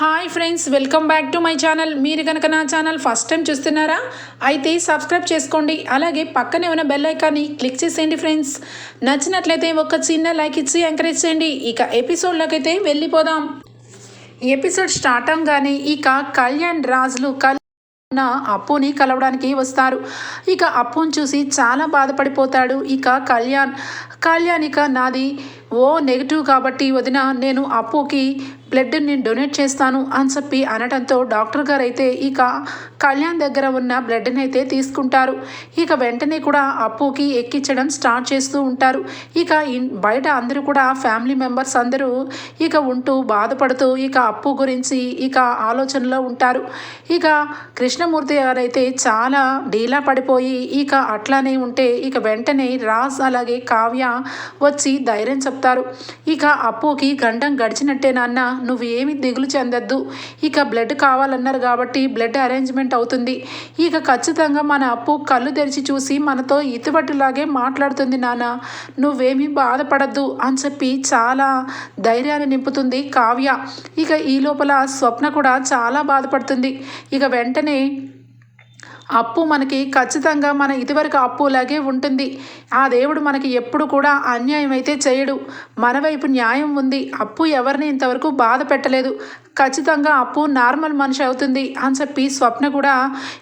Hi friends welcome back to my channel మీరు కనుక నా ఛానల్ ఫస్ట్ టైం చూస్తున్నారా అయితే సబ్స్క్రైబ్ చేసుకోండి. అలాగే పక్కనే ఉన్న బెల్ ఐకాన్ని క్లిక్ చేసేయండి ఫ్రెండ్స్ నచ్చినట్లయితే ఒక చిన్న లైక్ ఇచ్చి ఎంకరేజ్ చేయండి. ఇక ఎపిసోడ్లోకి అయితే వెళ్ళిపోదాం. ఎపిసోడ్ స్టార్ట్ అవగానే ఇక కళ్యాణ్ రాజులు కల్ ఉన్న అప్పుని కలవడానికి వస్తారు. ఇక అప్పుని చూసి చాలా బాధపడిపోతాడు ఇక కళ్యాణ్. కళ్యాణ్ ఇక నాది ఓ నెగిటివ్ కాబట్టి వదిన నేను అప్పుకి బ్లడ్ నేను డొనేట్ చేస్తాను అని చెప్పి అనడంతో డాక్టర్ గారు అయితే ఇక కళ్యాణ్ దగ్గర ఉన్న బ్లడ్ని అయితే తీసుకుంటారు. ఇక వెంటనే కూడా అప్పుకి ఎక్కించడం స్టార్ట్ చేస్తూ ఉంటారు. ఇక బయట అందరూ కూడా ఫ్యామిలీ మెంబర్స్ అందరూ ఇక ఉంటూ బాధపడుతూ ఇక అప్పు గురించి ఇక ఆలోచనలో ఉంటారు. ఇక కృష్ణమూర్తి గారు అయితే చాలా డీలా పడిపోయి ఇక అట్లానే ఉంటే ఇక వెంటనే రాజ్ అలాగే కావ్య వచ్చి ధైర్యం చెప్తారు ఇక అప్పుకి గండం గడిచినట్టే నాన్న నువ్వు ఏమి దిగులు చెందొద్దు. ఇక బ్లడ్ కావాలన్నారు కాబట్టి బ్లడ్ అరేంజ్మెంట్ అవుతుంది. ఇక ఖచ్చితంగా మన అప్పు కళ్ళు తెరిచి చూసి మనతో ఇతుబట్టులాగే మాట్లాడుతుంది నాన్న. నువ్వేమీ బాధపడద్దు అని చెప్పి చాలా ధైర్యాన్ని నింపుతుంది కావ్య. ఇక ఈ లోపల స్వప్న కూడా చాలా బాధపడుతుంది. ఇక వెంటనే అప్పు మనకి ఖచ్చితంగా మన ఇదివరకు అప్పులాగే ఉంటుంది. ఆ దేవుడు మనకి ఎప్పుడు కూడా అన్యాయం అయితే చేయడు. మన వైపు న్యాయం ఉంది. అప్పు ఎవరిని ఇంతవరకు బాధ పెట్టలేదు. ఖచ్చితంగా అప్పు నార్మల్ మనిషి అవుతుంది అని చెప్పి స్వప్న కూడా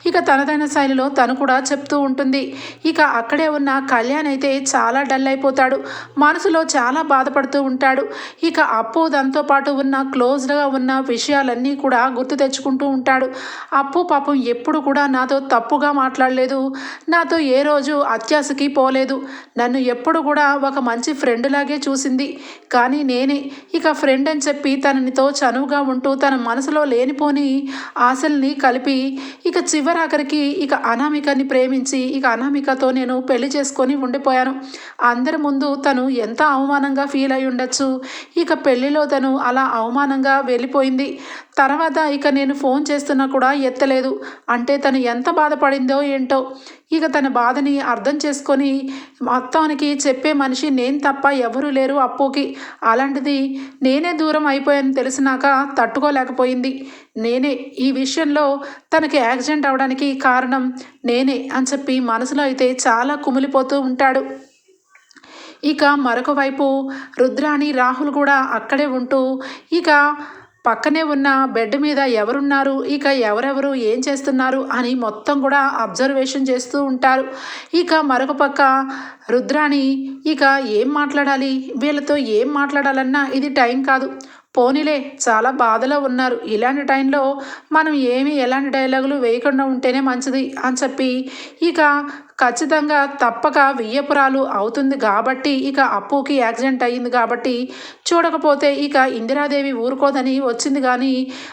ఇక తనదైన శైలిలో తను కూడా చెప్తూ ఉంటుంది. ఇక అక్కడే ఉన్న కళ్యాణ్ అయితే చాలా డల్ అయిపోతాడు. మనసులో చాలా బాధపడుతూ ఉంటాడు. ఇక అప్పు దాంతో పాటు ఉన్న క్లోజ్డ్గా ఉన్న విషయాలన్నీ కూడా గుర్తు తెచ్చుకుంటూ ఉంటాడు. అప్పు పాపం ఎప్పుడు కూడా నాతో తప్పుగా మాట్లాడలేదు. నాతో ఏ రోజు అత్యాశకి పోలేదు. నన్ను ఎప్పుడు కూడా ఒక మంచి ఫ్రెండ్ లాగే చూసింది. కానీ నేనే ఇక ఫ్రెండ్ అని చెప్పి తననితో చనువుగా ఉంటూ తన మనసులో లేనిపోని ఆశల్ని కలిపి ఇక చివరాఖరికి ఇక అనామికని ప్రేమించి ఇక అనామికతో నేను పెళ్ళి చేసుకొని ఉండిపోయాను. అందరి ముందు తను ఎంత అవమానంగా ఫీల్ అయి ఉండొచ్చు. ఇక పెళ్ళిలో తను అలా అవమానంగా వెళ్ళిపోయింది. తర్వాత ఇక నేను ఫోన్ చేస్తున్నా కూడా ఎత్తలేదు. అంటే తను ఎంత బాధపడిందో ఏంటో. ఇక తన బాధని అర్థం చేసుకొని మొత్తానికి చెప్పే మనిషి నేను తప్ప ఎవరూ లేరు అప్పుకి. అలాంటిది నేనే దూరం అయిపోయాను తెలిసినాక తట్టుకోలేకపోయింది. నేనే ఈ విషయంలో తనకి యాక్సిడెంట్ అవడానికి కారణం నేనే అని చెప్పి మనసులో అయితే చాలా కుమిలిపోతూ ఉంటాడు. ఇక మరొక వైపు రుద్రాణి రాహుల్ కూడా అక్కడే ఉంటూ ఇక పక్కనే ఉన్న బెడ్ మీద ఎవరున్నారు? ఇక ఎవరెవరు? ఏం చేస్తున్నారు? అని మొత్తం కూడా అబ్జర్వేషన్ చేస్తూ ఉంటారు. ఇక మరొక పక్క రుద్రాణి ఇక ఏం మాట్లాడాలి? వీళ్ళతో ఏం మాట్లాడాలన్నా ఇది టైం కాదు. పోనీలే చాలా బాధలో ఉన్నారు. ఇలాంటి టైంలో మనం ఏమి ఎలాంటి డైలాగులు వేయకుండా ఉంటేనే మంచిది అని చెప్పి ఇక ఖచ్చితంగా తప్పక వియ్యపురాలు అవుతుంది కాబట్టి ఇక అప్పుకి యాక్సిడెంట్ అయ్యింది కాబట్టి చూడకపోతే ఇక ఇందిరాదేవి ఊరుకోదని వచ్చింది కానీ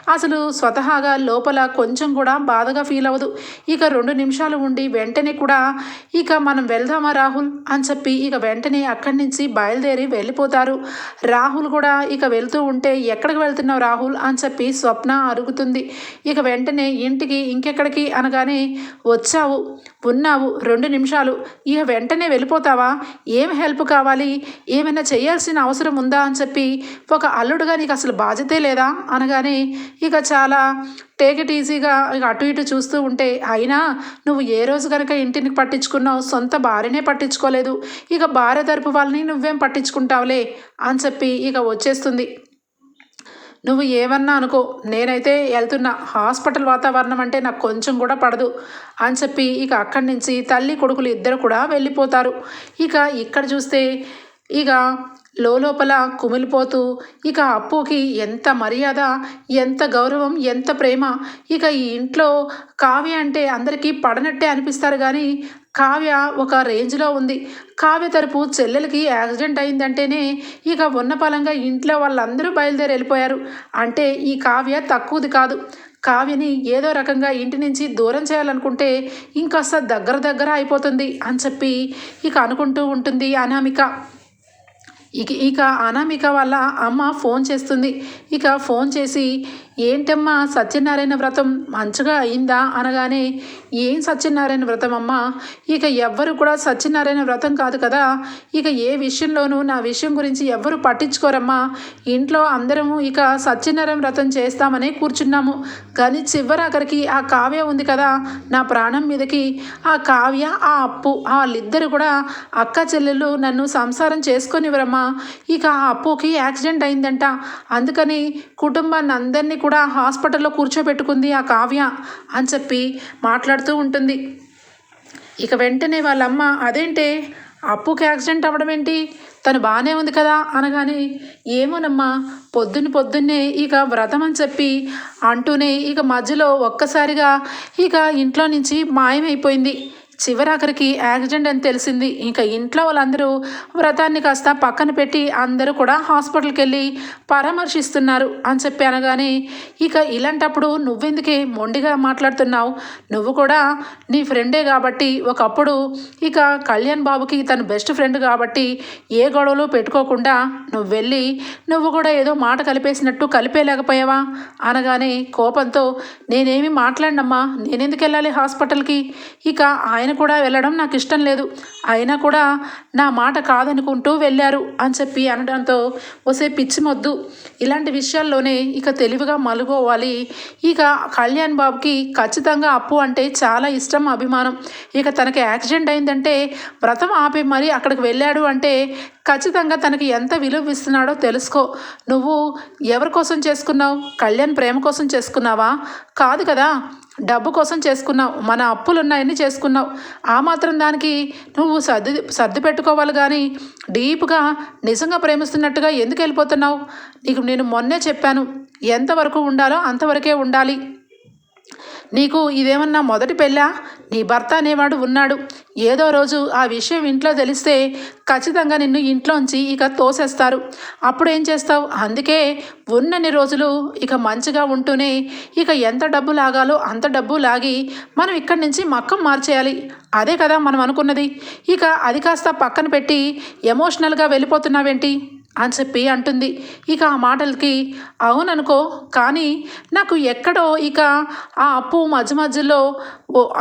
అసలు స్వతహాగా లోపల కొంచెం కూడా బాధగా ఫీల్ అవ్వదు. ఇక రెండు నిమిషాలు ఉండి వెంటనే కూడా ఇక మనం వెళ్దామా రాహుల్? అని చెప్పి ఇక వెంటనే అక్కడి నుంచి బయలుదేరి వెళ్ళిపోతారు. రాహుల్ కూడా ఇక వెళ్తూ ఉంటే ఎక్కడికి వెళ్తున్నావు రాహుల్? అని చెప్పి స్వప్న అరుగుతుంది ఇక వెంటనే ఇంటికి ఇంకెక్కడికి? అనగానే వచ్చావు ఉన్నావు రెండు నిమిషాలు. ఇక వెంటనే వెళ్ళిపోతావా? ఏం హెల్ప్ కావాలి? ఏమైనా చేయాల్సిన అవసరం ఉందా అని చెప్పి ఒక అల్లుడుగా నీకు అసలు బాధ్యతే లేదా? అనగానే ఇక చాలా టేక్ ఇట్ ఈజీగా ఇక అటు ఇటు చూస్తూ ఉంటే అయినా నువ్వు ఏ రోజు కనుక ఇంటిని పట్టించుకున్నావు సొంత భార్యనే పట్టించుకోలేదు. ఇక భార్య తరపు వాళ్ళని నువ్వేం పట్టించుకుంటావులే? అని చెప్పి ఇక వచ్చేస్తుంది. నువ్వు ఏమన్నా అనుకో. నేనైతే వెళ్తున్నా. హాస్పిటల్ వాతావరణం అంటే నాకు కొంచెం కూడా పడదు అని చెప్పి ఇక అక్కడి నుంచి తల్లి కొడుకులు ఇద్దరు కూడా వెళ్ళిపోతారు. ఇక ఇక్కడ చూస్తే ఇక లోపల కుమిలిపోతూ ఇక అప్పుకి ఎంత మర్యాద ఎంత గౌరవం ఎంత ప్రేమ. ఇక ఈ ఇంట్లో కావ్య అంటే అందరికీ పడనట్టే అనిపిస్తారు కానీ కావ్య ఒక రేంజ్లో ఉంది. కావ్య తరపు చెల్లెలకి యాక్సిడెంట్ అయిందంటేనే ఇక ఉన్నపలంగా ఇంట్లో వాళ్ళందరూ బయలుదేరి వెళ్ళిపోయారు. అంటే ఈ కావ్య తక్కువది కాదు. కావ్యని ఏదో రకంగా ఇంటి నుంచి దూరం చేయాలనుకుంటే ఇంకాస్త దగ్గర దగ్గర అయిపోతుంది అని చెప్పి ఇక అనుకుంటూ ఉంటుంది అనామిక. ఇక ఇక అనామిక వాళ్ళ అమ్మ ఫోన్ చేస్తుంది. ఇక ఫోన్ చేసి ఏంటమ్మా సత్యనారాయణ వ్రతం మంచిగా అయిందా అనగానే ఏం సత్యనారాయణ వ్రతం అమ్మా ఇక ఎవ్వరు కూడా సత్యనారాయణ వ్రతం కాదు కదా. ఇక ఏ విషయంలోనూ నా విషయం గురించి ఎవ్వరు పట్టించుకోరమ్మా. ఇంట్లో అందరము ఇక సత్యనారాయణ వ్రతం చేస్తామని కూర్చున్నాము. కానీ చివరాఖరికి ఆ కావ్య ఉంది కదా నా ప్రాణం మీదకి. ఆ కావ్య ఆ అప్పు వాళ్ళిద్దరు కూడా అక్క చెల్లెలు నన్ను సంసారం చేసుకొనివ్వరమ్మా. ఇక ఆ అప్పుకి యాక్సిడెంట్ అయిందంట. అందుకని కుటుంబాన్ని అందరినీ కూడా హాస్పిటల్లో కూర్చోబెట్టుకుంది ఆ కావ్య అని చెప్పి మాట్లాడుతూ ఉంటుంది. ఇక వెంటనే వాళ్ళమ్మ అదేంటే అప్పుకి యాక్సిడెంట్ అవ్వడం ఏంటి? తను బాగానే ఉంది కదా? అనగానే ఏమోనమ్మా పొద్దున్న పొద్దున్నే ఇక వ్రతం అని చెప్పి అంటూనే ఇక మధ్యలో ఒక్కసారిగా ఇక ఇంట్లో నుంచి మాయమైపోయింది. చివరాఖరికి యాక్సిడెంట్ అని తెలిసింది. ఇంకా ఇంట్లో వాళ్ళందరూ వ్రతాన్ని కాస్త పక్కన పెట్టి అందరూ కూడా హాస్పిటల్కి వెళ్ళి పరామర్శిస్తున్నారు అని చెప్పి అనగానే ఇక ఇలాంటప్పుడు నువ్వెందుకే మొండిగా మాట్లాడుతున్నావు? నువ్వు కూడా నీ ఫ్రెండే కాబట్టి ఒకప్పుడు ఇక కళ్యాణ్ బాబుకి తన బెస్ట్ ఫ్రెండ్ కాబట్టి ఏ గొడవలు పెట్టుకోకుండా నువ్వు వెళ్ళి నువ్వు కూడా ఏదో మాట కలిపేసినట్టు కలిపేయలేకపోయావా? అనగానే కోపంతో నేనేమి మాట్లాడినమ్మా? నేనెందుకు వెళ్ళాలి హాస్పిటల్కి? ఇక ఆయన కూడా వెళ్ళడం నాకు ఇష్టం లేదు. అయినా కూడా నా మాట కాదనుకుంటూ వెళ్ళారు అని చెప్పి అనడంతో ఒసే పిచ్చిమొద్దు ఇలాంటి విషయాల్లోనే ఇక తెలివిగా మలుగోవాలి. ఇక కళ్యాణ్ బాబుకి ఖచ్చితంగా అప్పు అంటే చాలా ఇష్టం అభిమానం. ఇక తనకి యాక్సిడెంట్ అయిందంటే వ్రతం ఆపి మరీ అక్కడికి వెళ్ళాడు అంటే ఖచ్చితంగా తనకి ఎంత విలువ ఇస్తున్నాడో తెలుసుకో. నువ్వు ఎవరి కోసం చేసుకున్నావు? కళ్యాణ్ ప్రేమ కోసం చేసుకున్నావా? కాదు కదా. డబ్బు కోసం చేసుకున్నావు మన అప్పులు ఉన్నాయని చేసుకున్నావు. ఆ మాత్రం దానికి నువ్వు సర్ది సర్ది పెట్టుకోవాలి కానీ డీప్గా నిజంగా ప్రేమిస్తున్నట్టుగా ఎందుకు వెళ్ళిపోతున్నావు? నీకు నేను మొన్నే చెప్పాను ఎంతవరకు ఉండాలో అంతవరకే ఉండాలి. నీకు ఇదేమన్నా మొదటి పెళ్ళా? నీ భర్త అనేవాడు ఉన్నాడు. ఏదో రోజు ఆ విషయం ఇంట్లో తెలిస్తే ఖచ్చితంగా నిన్ను ఇంట్లోంచి ఇక తోసేస్తారు. అప్పుడు ఏం చేస్తావు? అందుకే ఉన్నన్ని రోజులు ఇక మంచిగా ఉంటూనే ఇక ఎంత డబ్బు లాగాలో అంత డబ్బు లాగి మనం ఇక్కడి నుంచి మక్కం మార్చేయాలి. అదే కదా మనం అనుకున్నది. ఇక అది కాస్త పక్కన పెట్టి ఎమోషనల్గా వెళ్ళిపోతున్నావేంటి? అని చెప్పి అంటుంది. ఇక ఆ మాటలకి అవుననుకో కానీ నాకు ఎక్కడో ఇక ఆ అప్పు మధ్య మధ్యలో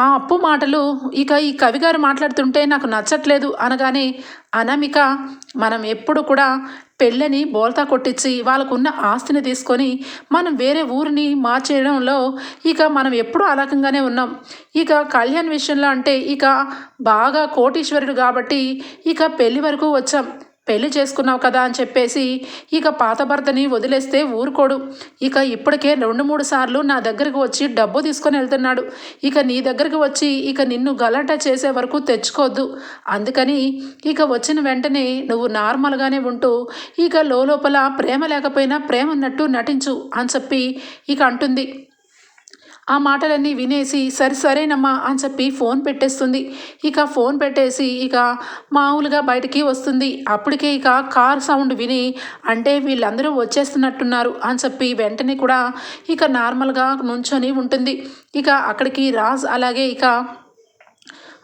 ఆ అప్పు మాటలు ఇక ఈ కవి గారు మాట్లాడుతుంటే నాకు నచ్చట్లేదు అనగానే అనామిక మనం ఎప్పుడు కూడా పెళ్ళని బోల్తా కొట్టించి వాళ్ళకున్న ఆస్తిని తీసుకొని మనం వేరే ఊరిని మార్చేయడంలో ఇక మనం ఎప్పుడూ అలకంగానే ఉన్నాం. ఇక కళ్యాణ్ విషయంలో అంటే ఇక బాగా కోటీశ్వరుడు కాబట్టి ఇక పెళ్ళి వరకు వచ్చాం. పెళ్ళి చేసుకున్నావు కదా అని చెప్పేసి ఇక పాత భర్తని వదిలేస్తే ఊరుకోడు. ఇక ఇప్పటికే రెండు మూడు సార్లు నా దగ్గరకు వచ్చి డబ్బు తీసుకొని వెళ్తున్నాడు. ఇక నీ దగ్గరకు వచ్చి ఇక నిన్ను గలాటా చేసే వరకు తెచ్చుకోవద్దు అందుకని ఇక వచ్చిన వెంటనే నువ్వు నార్మల్గానే ఉంటూ ఇక లోపల ప్రేమ లేకపోయినా ప్రేమ ఉన్నట్టు నటించు అని చెప్పి ఇక అంటుంది. ఆ మాటలన్నీ వినేసి సరే సరేనమ్మా అని చెప్పి ఫోన్ పెట్టేస్తుంది. ఇక ఫోన్ పెట్టేసి ఇక మామూలుగా బయటికి వస్తుంది. అప్పటికే ఇక కార్ సౌండ్ విని అంటే వీళ్ళందరూ వచ్చేస్తున్నట్టున్నారు అని చెప్పి వెంటనే కూడా ఇక నార్మల్గా నుంచొని ఉంటుంది. ఇక అక్కడికి రాజ్ అలాగే ఇక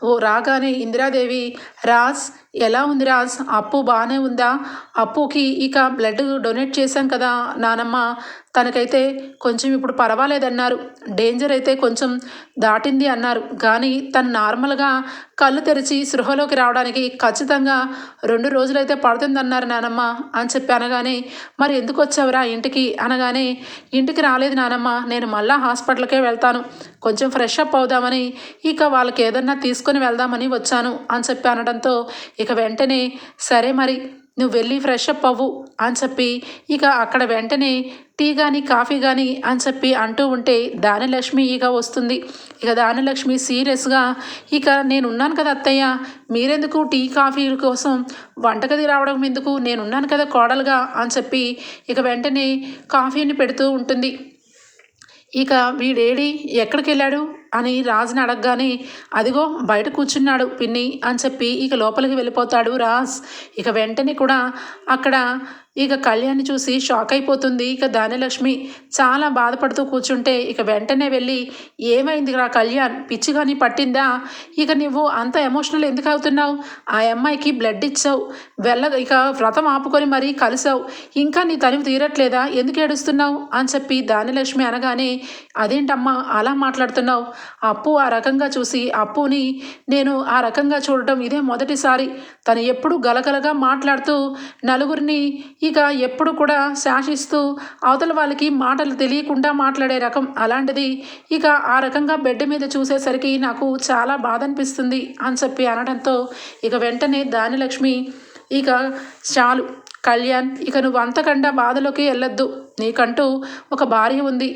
ఓ రాగానే ఇందిరాదేవి రాజ్ ఎలా ఉంది రాజ్ అప్పు బాగానే ఉందా? అప్పుకి ఇక బ్లడ్ డొనేట్ చేశాం కదా నానమ్మ. తనకైతే కొంచెం ఇప్పుడు పర్వాలేదన్నారు. డేంజర్ అయితే కొంచెం దాటింది అన్నారు. కానీ తను నార్మల్గా కళ్ళు తెరిచి సృహలోకి రావడానికి ఖచ్చితంగా రెండు రోజులైతే పడుతుందన్నారు నానమ్మ అని చెప్పి అనగానే మరి ఎందుకు వచ్చావురా ఇంటికి? అనగానే ఇంటికి రాలేదు నానమ్మ. నేను మళ్ళా హాస్పిటల్కే వెళ్తాను. కొంచెం ఫ్రెష్ అప్ అవుదామని ఇక వాళ్ళకి ఏదన్నా తీసుకొని వెళ్దామని వచ్చాను అని చెప్పి అనడంతో ఇక వెంటనే సరే మరి నువ్వు వెళ్ళి ఫ్రెష్ అప్ అవ్వు అని చెప్పి ఇక అక్కడ వెంటనే టీ కానీ కాఫీ కానీ అని చెప్పి అంటూ ఉంటే దానిలక్ష్మి ఇక వస్తుంది. ఇక దానిలక్ష్మి సీరియస్గా ఇక నేను ఉన్నాను కదా అత్తయ్య మీరెందుకు టీ కాఫీ కోసం వంటగది రావడం ఎందుకు? నేనున్నాను కదా కోడలుగా అని చెప్పి ఇక వెంటనే కాఫీని పెడుతూ ఉంటుంది. ఇక వీడేడి ఎక్కడికి వెళ్ళాడు అని రాజుని అడగగానే అదిగో బయట కూర్చున్నాడు పిన్ని అని చెప్పి ఇక లోపలికి వెళ్ళిపోతాడు రాజ్. ఇక వెంటనే కూడా అక్కడ ఇక కళ్యాణ్ చూసి షాక్ అయిపోతుంది. ఇక ధాన్యలక్ష్మి చాలా బాధపడుతూ కూర్చుంటే ఇక వెంటనే వెళ్ళి ఏమైంది రా కళ్యాణ్? పిచ్చి కానీ పట్టిందా? ఇక నువ్వు అంత ఎమోషనల్ ఎందుకు అవుతున్నావు? ఆ అమ్మాయికి బ్లడ్ ఇచ్చావు. వెళ్ళ ఇక వ్రతం ఆపుకొని మరీ కలిసావు. ఇంకా నీ తనివి తీరట్లేదా? ఎందుకు ఏడుస్తున్నావు? అని చెప్పి ధాన్యలక్ష్మి అనగానే అదేంటమ్మా? అలా మాట్లాడుతున్నావు? అప్పు ఆ రకంగా చూసి అప్పుని నేను ఆ రకంగా చూడటం ఇదే మొదటిసారి. తను ఎప్పుడు గలగలగా మాట్లాడుతూ నలుగురిని ఇక ఎప్పుడు కూడా శాసిస్తూ అవతల వాళ్ళకి మాటలు తెలియకుండా మాట్లాడే రకం అలాంటిది. ఇక ఆ రకంగా బెడ్ మీద చూసేసరికి నాకు చాలా బాధ అనిపిస్తుంది అని చెప్పి అనడంతో ఇక వెంటనే దానిలక్ష్మి ఇక చాలు కళ్యాణ్ ఇక నువ్వు అంతకండా బాధలోకి వెళ్ళొద్దు. నీకంటూ ఒక భార్య ఉంది.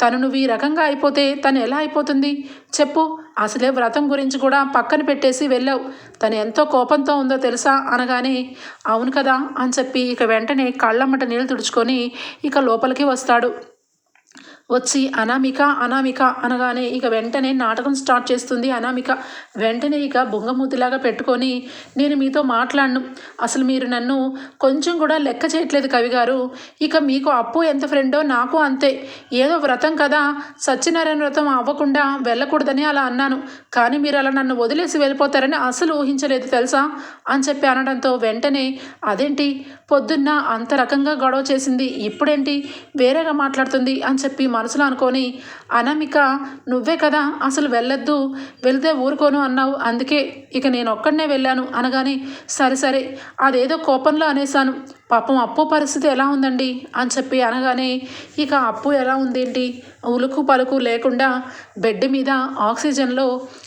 తను నువ్వు ఈ రకంగా అయిపోతే తను ఎలా అయిపోతుంది? చెప్పు. అసలే వ్రతం గురించి కూడా పక్కన పెట్టేసి వెళ్ళావు. తను ఎంతో కోపంతో ఉందో తెలుసా అనగానే అవును కదా అని చెప్పి ఇక వెంటనే కళ్ళమ్మట నీళ్ళు తుడుచుకొని ఇక లోపలికి వస్తాడు. వచ్చి అనామిక అనామిక అనగానే ఇక వెంటనే నాటకం స్టార్ట్ చేస్తుంది. అనామిక వెంటనే ఇక బొంగమూతిలాగా పెట్టుకొని నేను మీతో మాట్లాడను. అసలు మీరు నన్ను కొంచెం కూడా లెక్క చేయట్లేదు కవి గారు. ఇక మీకు అప్పు ఎంత ఫ్రెండో నాకు అంతే. ఏదో వ్రతం కదా. సత్యనారాయణ వ్రతం అవ్వకుండా వెళ్ళకూడదని అలా అన్నాను. కానీ మీరు అలా నన్ను వదిలేసి వెళ్ళిపోతారని అసలు ఊహించలేదు తెలుసా? అని చెప్పి అనడంతో వెంటనే అదేంటి? పొద్దున్న అంత రకంగా గొడవ చేసింది. ఇప్పుడేంటి? వేరేగా మాట్లాడుతుంది అని చెప్పి మనసులో అనుకొని అనామిక నువ్వే కదా అసలు వెళ్ళొద్దు వెళ్తే ఊరుకోను అన్నావు అందుకే ఇక నేను ఒక్కడనే వెళ్ళాను అనగానే సరే సరే అదేదో కోపంలో అనేసాను పాపం అప్పు పరిస్థితి ఎలా ఉందండి? అని చెప్పి అనగానే ఇక అప్పు ఎలా ఉందేంటి? ఉలుకు పలుకు లేకుండా బెడ్ మీద ఆక్సిజన్లో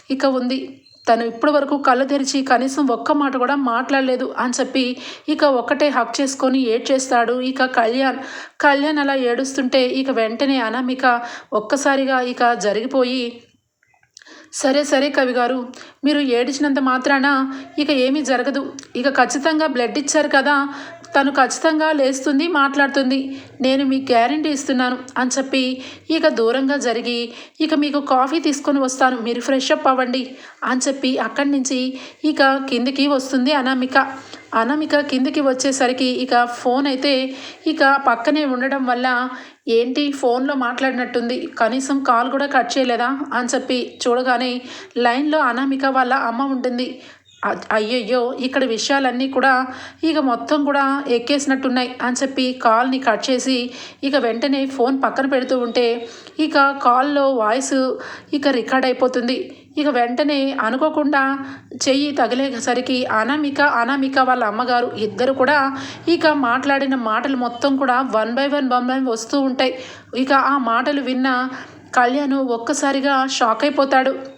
ఇక ఉంది తను ఇప్పటి వరకు కళ్ళు తెరిచి కనీసం ఒక్క మాట కూడా మాట్లాడలేదు అని చెప్పి ఇక ఒక్కటే హక్ చేసుకొని ఏడ్చేస్తాడు ఇక కళ్యాణ్. కళ్యాణ్ అలా ఏడుస్తుంటే ఇక వెంటనే అనామిక ఒక్కసారిగా ఇక జరిగిపోయి సరే సరే కవి గారు మీరు ఏడిచినంత మాత్రాన ఇక ఏమీ జరగదు. ఇక ఖచ్చితంగా బ్లడ్ ఇచ్చారు కదా తను ఖచ్చితంగా లేస్తుంది మాట్లాడుతుంది. నేను మీకు గ్యారంటీ ఇస్తున్నాను అని చెప్పి ఇక దూరంగా జరిగి ఇక మీకు కాఫీ తీసుకొని వస్తాను మీరు ఫ్రెష్ అప్ అవ్వండి అని చెప్పి అక్కడి నుంచి ఇక కిందికి వస్తుంది అనామిక. అనామిక కిందికి వచ్చేసరికి ఇక ఫోన్ అయితే ఇక పక్కనే ఉండడం వల్ల ఏంటి ఫోన్లో మాట్లాడినట్టుంది కనీసం కాల్ కూడా కట్ చేయలేదా అని చెప్పి చూడగానే లైన్లో అనామిక వాళ్ళ అమ్మ ఉంటుంది. అయ్యయ్యో ఇక్కడ విషయాలన్నీ కూడా ఇక మొత్తం కూడా ఎక్కేసినట్టున్నాయి అని చెప్పి కాల్ని కట్ చేసి ఇక వెంటనే ఫోన్ పక్కన పెడుతూ ఉంటే ఇక కాల్లో వాయిస్ ఇక రికార్డ్ అయిపోతుంది. ఇక వెంటనే అనుకోకుండా చెయ్యి తగిలేసరికి అనామిక అనామిక వాళ్ళ అమ్మగారు ఇద్దరు కూడా ఇక మాట్లాడిన మాటలు మొత్తం కూడా one by one one by వస్తూ ఉంటాయి. ఇక ఆ మాటలు విన్న కళ్యాణ్ ఒక్కసారిగా షాక్ అయిపోతాడు.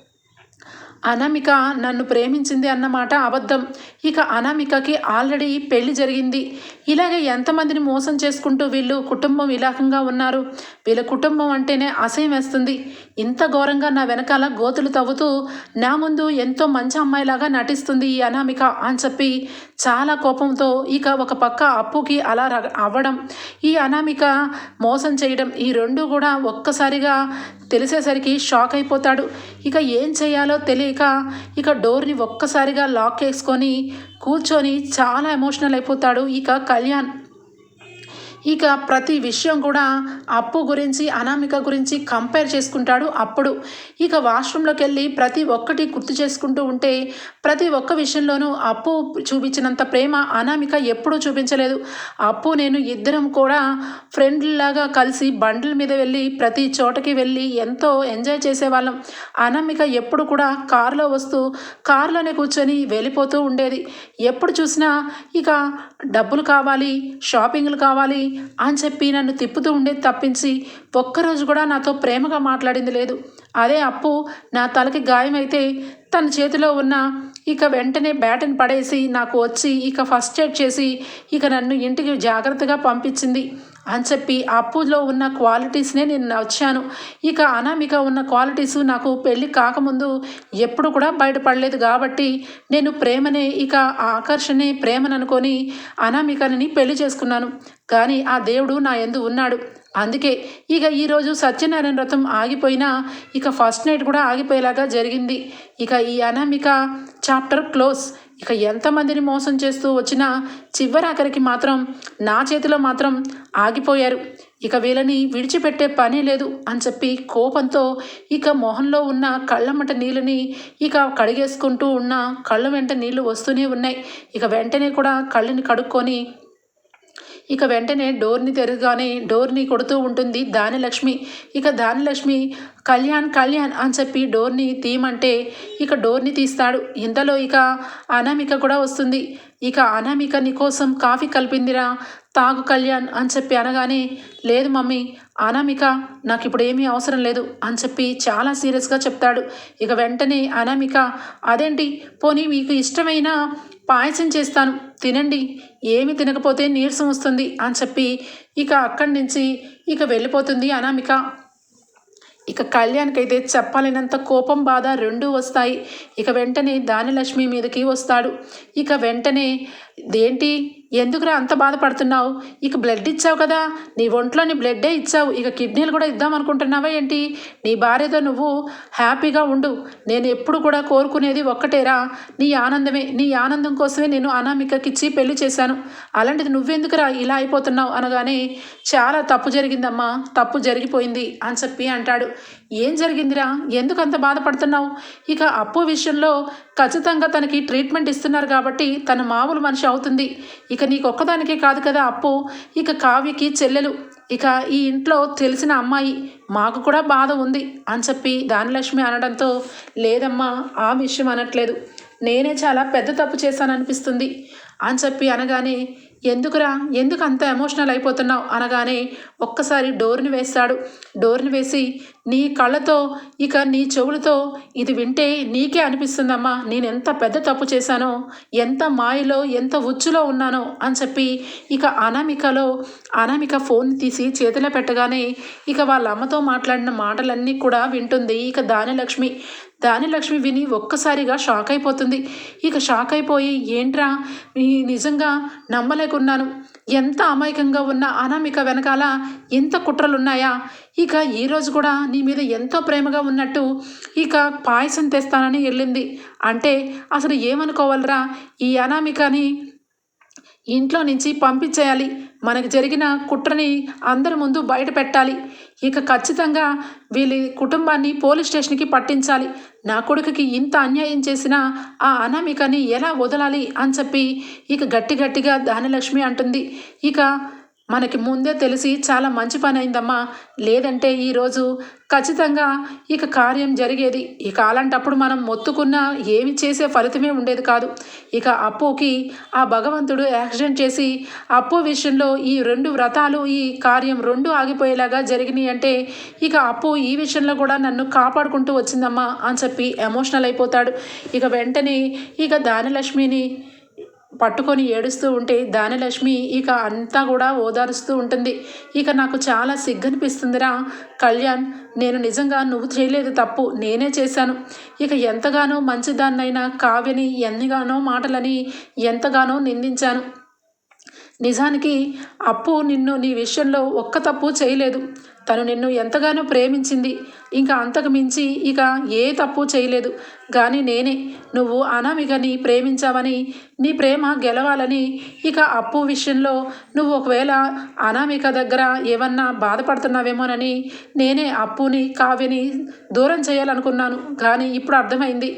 అనామిక నన్ను ప్రేమించింది అన్నమాట అబద్ధం. ఇక అనామికకి ఆల్రెడీ పెళ్ళి జరిగింది. ఇలాగే ఎంతమందిని మోసం చేసుకుంటూ వీళ్ళు కుటుంబం ఇలాకంగా ఉన్నారు. వీళ్ళ కుటుంబం అంటేనే అసహ్యం వేస్తుంది. ఇంత ఘోరంగా నా వెనకాల గోతులు తవ్వుతూ నా ముందు ఎంతో మంచి అమ్మాయిలాగా నటిస్తుంది ఈ అనామిక అని చెప్పి చాలా కోపంతో ఇక ఒక పక్క అప్పుకి అలా అవ్వడం ఈ అనామిక మోసం చేయడం ఈ రెండు కూడా ఒక్కసారిగా తెలిసేసరికి షాక్ అయిపోతాడు. ఇక ఏం చేయాలో తెలియ తెలియక ఇక డోర్ని ఒక్కసారిగా లాక్ వేసుకొని కూర్చొని చాలా ఎమోషనల్ అయిపోతాడు ఇక కళ్యాణ్. ఇక ప్రతి విషయం కూడా అప్పు గురించి అనామిక గురించి కంపేర్ చేసుకుంటాడు అప్పుడు. ఇక వాష్రూమ్లోకి వెళ్ళి ప్రతి ఒక్కటి గుర్తు చేసుకుంటూ ఉంటే ప్రతి ఒక్క విషయంలోనూ అప్పు చూపించినంత ప్రేమ అనామిక ఎప్పుడూ చూపించలేదు. అప్పు నేను ఇద్దరం కూడా ఫ్రెండ్లాగా కలిసి బండ్ల మీద వెళ్ళి ప్రతి చోటకి వెళ్ళి ఎంతో ఎంజాయ్ చేసేవాళ్ళం. అనామిక ఎప్పుడు కూడా కారులో వస్తూ కారులోనే కూర్చొని వెళ్ళిపోతూ ఉండేది. ఎప్పుడు చూసినా ఇక డబ్బులు కావాలి షాపింగ్లు కావాలి అని చెప్పి నన్ను తిప్పుతూ ఉండేది తప్పించి ఒక్కరోజు కూడా నాతో ప్రేమగా మాట్లాడింది లేదు. అదే అప్పు నా తలకి గాయమైతే తన చేతిలో ఉన్న ఇక వెంటనే బ్యాటన్ పడేసి నాకు వచ్చి ఇక ఫస్ట్ ఎయిడ్ చేసి ఇక నన్ను ఇంటికి జాగ్రత్తగా పంపించింది. అని చెప్పి అప్పులో ఉన్న క్వాలిటీస్నే నేను వచ్చాను ఇక అనామిక ఉన్న క్వాలిటీస్ నాకు పెళ్ళి కాకముందు ఎప్పుడు కూడా బయటపడలేదు కాబట్టి నేను ప్రేమనే ఇక ఆకర్షణే ప్రేమననుకొని అనామికని పెళ్ళి చేసుకున్నాను. కానీ ఆ దేవుడు నా ఎందు ఉన్నాడు. అందుకే ఇక ఈరోజు సత్యనారాయణ వ్రతం ఆగిపోయినా ఇక ఫస్ట్ నైట్ కూడా ఆగిపోయేలాగా జరిగింది. ఇక ఈ అనామిక చాప్టర్ క్లోజ్ ఇక ఎంతమందిని మోసం చేస్తూ వచ్చినా చివరాఖరికి మాత్రం నా చేతిలో మాత్రం ఆగిపోయారు. ఇక వీళ్ళని విడిచిపెట్టే పనే లేదు అని చెప్పి కోపంతో ఇక మొహంలో ఉన్న కళ్ళమట నీళ్ళని ఇక కడిగేసుకుంటూ ఉన్న కళ్ళ వెంట నీళ్ళు వస్తూనే ఉన్నాయి. ఇక వెంటనే కూడా కళ్ళని కడుక్కొని ఇక వెంటనే డోర్ని తెరగానే డోర్ని కొడుతూ ఉంటుంది దానిలక్ష్మి ఇక దానిలక్ష్మి కళ్యాణ్ కళ్యాణ్ అని చెప్పి డోర్ని తీయమంటే ఇక డోర్ని తీస్తాడు. ఇంతలో ఇక అనామిక కూడా వస్తుంది. ఇక అనామిక నీకోసం కాఫీ కలిపిందిరా. తాగు కళ్యాణ్ అని చెప్పి అనగానే లేదు మమ్మీ అనామిక నాకు ఇప్పుడు ఏమీ అవసరం లేదు అని చెప్పి చాలా సీరియస్గా చెప్తాడు. ఇక వెంటనే అనామిక అదేంటి? పోనీ మీకు ఇష్టమైన పాయసం చేస్తాను. తినండి. ఏమి తినకపోతే నీరసం వస్తుంది అని చెప్పి ఇక అక్కడి నుంచి ఇక వెళ్ళిపోతుంది అనామిక. ఇక కళ్యాణ్కైతే చెప్పలేనంత కోపం బాధ రెండూ వస్తాయి. ఇక వెంటనే దానిలక్ష్మి మీదకి వస్తాడు. ఇక వెంటనే ఇదేంటి? ఎందుకురా అంత బాధపడుతున్నావు? ఇక బ్లడ్ ఇచ్చావు కదా. నీ ఒంట్లోని బ్లడ్డే ఇచ్చావు. ఇక కిడ్నీలు కూడా ఇద్దాం అనుకుంటున్నావా ఏంటి? నీ భార్యతో నువ్వు హ్యాపీగా ఉండు. నేను ఎప్పుడు కూడా కోరుకునేది ఒక్కటేరా. నీ ఆనందమే. నీ ఆనందం కోసమే నేను అనామికకిచ్చి పెళ్ళి చేశాను. అలాంటిది నువ్వెందుకురా ఇలా అయిపోతున్నావు అనగానే చాలా తప్పు జరిగిందమ్మా. తప్పు జరిగిపోయింది అని చెప్పి అంటాడు. ఏం జరిగిందిరా? ఎందుకు అంత బాధపడుతున్నావు? ఇక అప్పు విషయంలో ఖచ్చితంగా తనకి ట్రీట్మెంట్ ఇస్తున్నారు కాబట్టి తన మామూలు మనిషి అవుతుంది. ఇక నీకు ఒక్కదానికే కాదు కదా అప్పు. ఇక కావ్యకి చెల్లెలు. ఇక ఈ ఇంట్లో తెలిసిన అమ్మాయి. మాకు కూడా బాధ ఉంది అని చెప్పి దానిలక్ష్మి అనడంతో లేదమ్మా ఆ విషయం అనట్లేదు. నేనే చాలా పెద్ద తప్పు చేశాననిపిస్తుంది అని చెప్పి అనగానే ఎందుకురా? ఎందుకు అంత ఎమోషనల్ అయిపోతున్నావు? అనగానే ఒక్కసారి డోర్ని వేస్తాడు డోర్ని వేసి నీ కళ్ళతో ఇక నీ చెవులతో ఇది వింటే నీకే అనిపిస్తుందమ్మా. నేను ఎంత పెద్ద తప్పు చేశానో ఎంత మాయలో ఎంత ఉచ్చులో ఉన్నానో అని చెప్పి ఇక అనామికలో అనామిక ఫోన్ తీసి చేతిలో పెట్టగానే ఇక వాళ్ళ అమ్మతో మాట్లాడిన మాటలన్నీ కూడా వింటుంది. ఇక దానిలక్ష్మి దానిలక్ష్మి విని ఒక్కసారిగా షాక్ అయిపోతుంది ఇక షాక్ అయిపోయి ఏంట్రా నిజంగా నమ్మలేకున్నాను. ఎంత అమాయకంగా ఉన్న అనామిక వెనకాల ఎంత కుట్రలున్నాయా? ఇక ఈరోజు కూడా నీ మీద ఎంతో ప్రేమగా ఉన్నట్టు ఇక పాయసం తెస్తానని వెళ్ళింది. అంటే అసలు ఏమనుకోవాలరా? ఈ అనామికని ఇంట్లో నుంచి పంపించేయాలి. మనకు జరిగిన కుట్రని అందరి ముందు బయట పెట్టాలి. ఇక ఖచ్చితంగా వీళ్ళ కుటుంబాన్ని పోలీస్ స్టేషన్కి పట్టించాలి. నా కొడుకుకి ఇంత అన్యాయం చేసిన ఆ అనామికని ఎలా వదలాలి అని చెప్పి ఇక గట్టి గట్టిగా దానిలక్ష్మి అంటుంది. ఇక మనకి ముందే తెలిసి చాలా మంచి పని అయిందమ్మా. లేదంటే ఈరోజు ఖచ్చితంగా ఇక కార్యం జరిగేది. ఇక అలాంటప్పుడు మనం మొత్తుకున్న ఏమి చేసే ఫలితమే ఉండేది కాదు. ఇక అప్పుకి ఆ భగవంతుడు యాక్సిడెంట్ చేసి అప్పు విషయంలో ఈ రెండు వ్రతాలు ఈ కార్యం రెండు ఆగిపోయేలాగా జరిగినాయి అంటే ఇక అప్పు ఈ విషయంలో కూడా నన్ను కాపాడుకుంటూ వచ్చిందమ్మా అని చెప్పి ఎమోషనల్ అయిపోతాడు. ఇక వెంటనే ఇక దానిలక్ష్మిని పట్టుకొని ఏడుస్తూ ఉంటే దానిలక్ష్మి ఇక అంతా కూడా ఓదారుస్తూ ఉంటుంది. ఇక నాకు చాలా సిగ్గనిపిస్తుందిరా. కళ్యాణ్ నేను నిజంగా నువ్వు చేయలేదు తప్పు నేనే చేశాను. ఇక ఎంతగానో మంచిదాన్నైనా కావ్యని ఎన్నిగానో మాటలని ఎంతగానో నిందించాను. నిజానికి అప్పు నిన్ను నీ విషయంలో ఒక్క తప్పు చేయలేదు. తను నిన్ను ఎంతగానో ప్రేమించింది. ఇంకా అంతకు మించి ఇక ఏ తప్పు చేయలేదు. కానీ నేనే నువ్వు అనామికని ప్రేమించావని నీ ప్రేమ గెలవాలని ఇక అప్పు విషయంలో నువ్వు ఒకవేళ అనామిక దగ్గర ఏమన్నా బాధపడుతున్నావేమోనని నేనే అప్పుని కావ్యని దూరం చేయాలనుకున్నాను. కానీ ఇప్పుడు అర్థమైంది.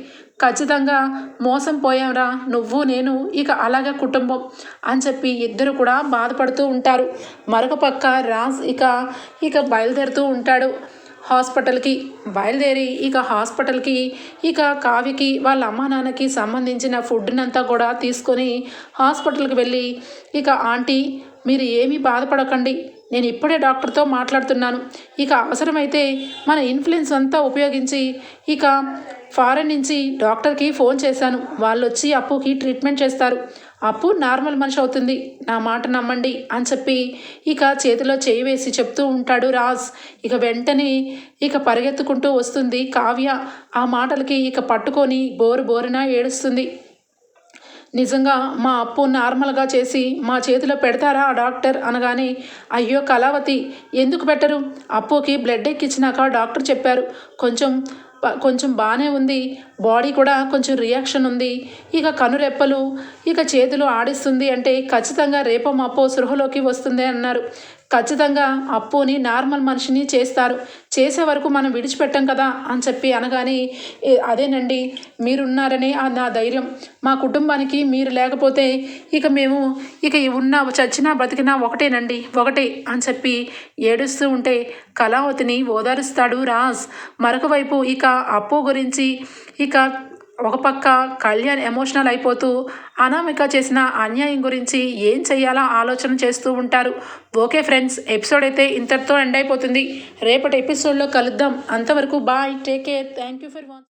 ఖచ్చితంగా మోసం పోయాంరా నువ్వు నేను ఇక అలాగే కుటుంబం అని చెప్పి ఇద్దరు కూడా బాధపడుతూ ఉంటారు. మరొక పక్క రాజ్ ఇక ఇక బయలుదేరుతూ ఉంటాడు హాస్పిటల్కి. బయలుదేరి ఇక హాస్పిటల్కి ఇక కావికి వాళ్ళ అమ్మా నాన్నకి సంబంధించిన ఫుడ్నంతా కూడా తీసుకొని హాస్పిటల్కి వెళ్ళి ఇక ఆంటీ మీరు ఏమీ బాధపడకండి. నేను ఇప్పుడే డాక్టర్తో మాట్లాడుతున్నాను. ఇక అవసరమైతే మన ఇన్ఫ్లుయెన్స్ అంతా ఉపయోగించి ఇక ఫారెన్ నుంచి డాక్టర్కి ఫోన్ చేశాను. వాళ్ళు వచ్చి అప్పుకి ట్రీట్మెంట్ చేస్తారు. అప్పు నార్మల్ మనిషి అవుతుంది. నా మాట నమ్మండి అని చెప్పి ఇక చేతిలో చేయి వేసి చెప్తూ ఉంటాడు రాజ్. ఇక వెంటనే ఇక పరిగెత్తుకుంటూ వస్తుంది కావ్య. ఆ మాటలకి ఇక పట్టుకొని బోరు బోరున ఏడుస్తుంది. నిజంగా మా అప్పు నార్మల్గా చేసి మా చేతిలో పెడతారా ఆ డాక్టర్? అనగానే అయ్యో కళావతి ఎందుకు పెట్టరు? అప్పుకి బ్లడ్ ఎక్కించినాక డాక్టర్ చెప్పారు. కొంచెం కొంచెం బాగానే ఉంది. బాడీ కూడా కొంచెం రియాక్షన్ ఉంది. ఇక కనురెప్పలు ఇక చేతులు ఆడిస్తుంది అంటే ఖచ్చితంగా రేపో మాపో సృహలోకి వస్తుంది అన్నారు. ఖచ్చితంగా అప్పుని నార్మల్ మనిషిని చేస్తారు. చేసే వరకు మనం విడిచిపెట్టాం కదా అని చెప్పి అనగానే అదేనండి మీరున్నారని ఆ నా ధైర్యం. మా కుటుంబానికి మీరు లేకపోతే ఇక మేము ఇక ఉన్న చచ్చినా బ్రతికినా ఒకటేనండి ఒకటే అని చెప్పి ఏడుస్తూ ఉంటే కళావతిని ఓదారుస్తాడు రాజ్. మరొక వైపు ఇక అప్పు గురించి ఇక ఒక పక్క కళ్యాణ్ ఎమోషనల్ అయిపోతూ అనామిక చేసిన అన్యాయం గురించి ఏం చెయ్యాలో ఆలోచన చేస్తూ ఉంటారు. ఓకే ఫ్రెండ్స్ ఎపిసోడ్ అయితే ఇంతటితో ఎండ్ అయిపోతుంది. రేపటి ఎపిసోడ్లో కలుద్దాం. అంతవరకు bye take care. Thank you for watching